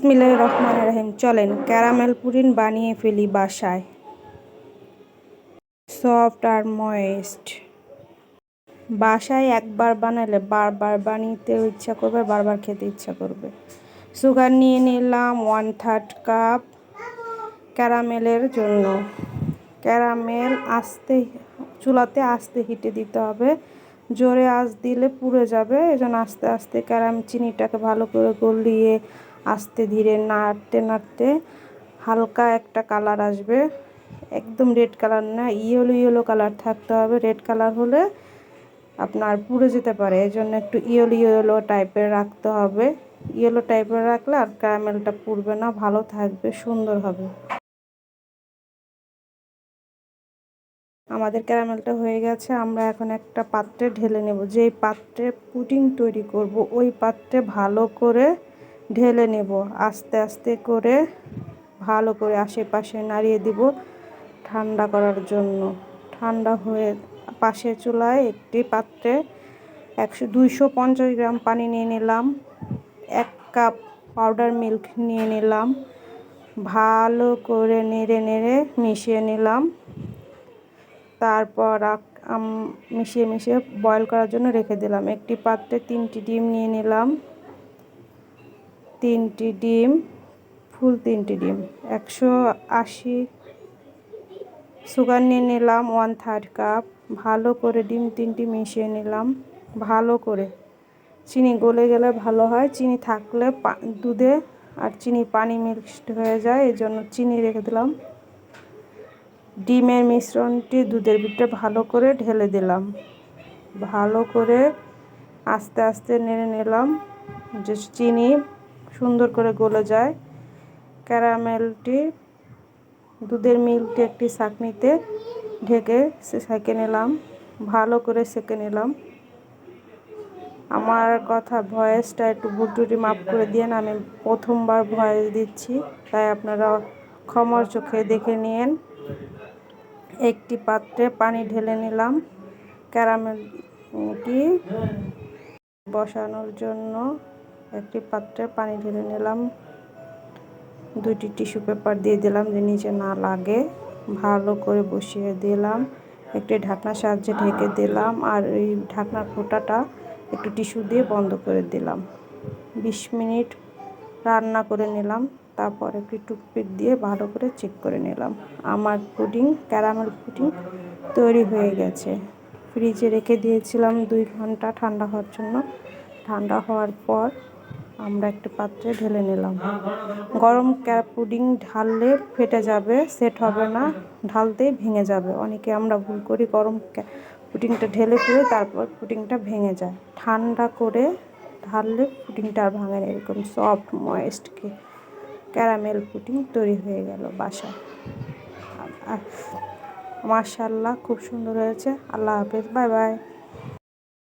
বিসমিল্লাহির রহমান রহিম, চলেন caramel pudding বানিয়ে ফেলি বাসায়। সফট আর ময়েস্ট। বাসায় একবার বানালে বারবার বানিতে ইচ্ছা করবে, বারবার খেতে ইচ্ছা করবে। সুগার নিয়ে নিলাম ওয়ান থার্ড কাপ ক্যারামেলের জন্য। ক্যারামেল আস্তে, চুলাতে আস্তে হিটে দিতে হবে। জোরে আঁচ দিলে পুড়ে যাবে, এজন্য আস্তে আস্তে ক্যারাম চিনিটাকে ভালো করে গলিয়ে আস্তে ধীরে নাড়তে নাড়তে হালকা একটা কালার আসবে। একদম রেড কালার না ইয়েলো ইয়েলো কালার থাকতে হবে। রেড কালার হলে আপনার পুড়ে যেতে পারে। এই জন্য একটু ইয়েলো ইয়েলো টাইপের রাখতে হবে। ইয়েলো টাইপের রাখলে আর ক্যারামেলটা পুড়বে না, ভালো থাকবে, সুন্দর হবে। আমাদের ক্যারামেলটা হয়ে গেছে। আমরা এখন একটা পাত্রে ঢেলে নেব। যেই পাত্রে পুডিং তৈরি করব, ওই পাত্রে ভালো করে ঢেলে নেব। আস্তে আস্তে করে ভালো করে আশেপাশে নাড়িয়ে দিব ঠান্ডা করার জন্য। ঠান্ডা হয়ে পাশের চুলায় একটি পাত্রে একশো দুইশো পঞ্চাশ গ্রাম পানি নিয়ে নিলাম। এক কাপ পাউডার মিল্ক নিয়ে নিলাম। ভালো করে নেড়ে নেড়ে মিশিয়ে নিলাম। তারপর মিশিয়ে মিশিয়ে বয়ল করার জন্য রেখে দিলাম। একটি পাত্রে তিনটি ডিম নিয়ে নিলাম। তিনটি ডিম, ফুল তিনটি ডিম। একশো আশি সুগার নিয়ে নিলাম ওয়ান থার্ড কাপ ভালো করে ডিম তিনটি মিশিয়ে নিলাম, ভালো করে। চিনি গলে গেলে ভালো হয়। চিনি থাকলে দুধে আর চিনি পানি মিক্সড হয়ে যায়, এই জন্য চিনি রেখে দিলাম। ডিমের মিশ্রণটি দুধের ভিতরে ভালো করে ঢেলে দিলাম। ভালো করে আস্তে আস্তে নেড়ে নিলাম। যে চিনি সুন্দর করে গলে যায়। ক্যারামেলটি, দুধের মিল্কটি একটি চাকনিতে ঢেকে সেঁকে নিলাম, ভালো করে সেঁকে নিলাম। আমার কথা ভয়েসটা একটু ভুটুটি মাপ করে দিয়ে আমি প্রথমবার ভয়েস দিচ্ছি, তাই আপনারা ক্ষমার চোখে দেখে নিন একটি পাত্রে পানি ঢেলে নিলাম। ক্যারামেলটি বসানোর জন্য একটি পাত্রে পানি ঢেলে নিলাম। দুইটি টিস্যু পেপার দিয়ে দিলাম যে নিচে না লাগে। ভালো করে বসিয়ে দিলাম। একটি ঢাকনার সাহায্যে ঢেকে দিলাম আর এই ঢাকনার ফোঁটাটা একটু টিস্যু দিয়ে বন্ধ করে দিলাম। বিশ মিনিট রান্না করে নিলাম, তারপর একটি টুথপিক দিয়ে ভালো করে চেক করে নিলাম। আমার পুডিং, ক্যারামেল পুডিং তৈরি হয়ে গেছে। ফ্রিজে রেখে দিয়েছিলাম দুই ঘণ্টা ঠান্ডা হওয়ার জন্য। ঠান্ডা হওয়ার পর আমরা একটা পাত্রে ঢেলে নিলাম। গরম পুডিং ঢাললে ফেটে যাবে, সেট হবে না ঢালতেই ভেঙে যাবে। অনেকে আমরা ভুল করি, গরম পুডিংটা ঢেলে ফেলে তারপর পুডিংটা ভেঙে যায়। ঠান্ডা করে ঢাললে পুডিংটা আর ভাঙে না, এরকম সফট ময়েস্টকে ক্যারামেল পুডিং তৈরি হয়ে গেল বাসায়। মার্শাল্লাহ খুব সুন্দর হয়েছে। আল্লাহ হাফেজ, বাই বাই।